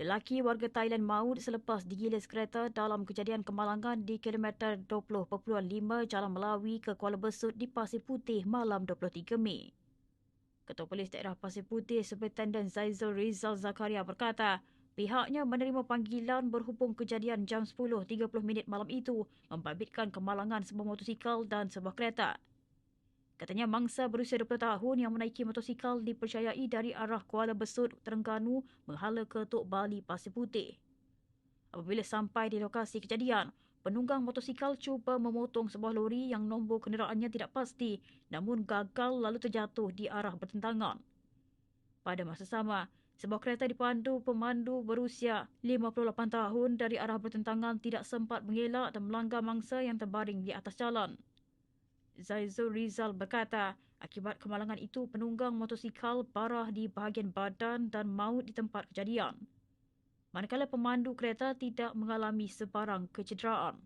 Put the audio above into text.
Lelaki warga Thailand maut selepas digilis kereta dalam kejadian kemalangan di kilometer 20.5 Jalan Melawi ke Kuala Besut di Pasir Putih malam 23 Mei. Ketua Polis Daerah Pasir Putih Superintendent Zaizul Rizal Zakaria berkata, pihaknya menerima panggilan berhubung kejadian jam 10.30 minit malam itu membabitkan kemalangan sebuah motosikal dan sebuah kereta. Katanya mangsa berusia 20 tahun yang menaiki motosikal dipercayai dari arah Kuala Besut, Terengganu menghala ke Tok Bali Pasir Putih. Apabila sampai di lokasi kejadian, penunggang motosikal cuba memotong sebuah lori yang nombor kenderaannya tidak pasti namun gagal lalu terjatuh di arah bertentangan. Pada masa sama, sebuah kereta dipandu pemandu berusia 58 tahun dari arah bertentangan tidak sempat mengelak dan melanggar mangsa yang terbaring di atas jalan. Zaizul Rizal berkata, akibat kemalangan itu penunggang motosikal parah di bahagian badan dan maut di tempat kejadian. Manakala pemandu kereta tidak mengalami sebarang kecederaan.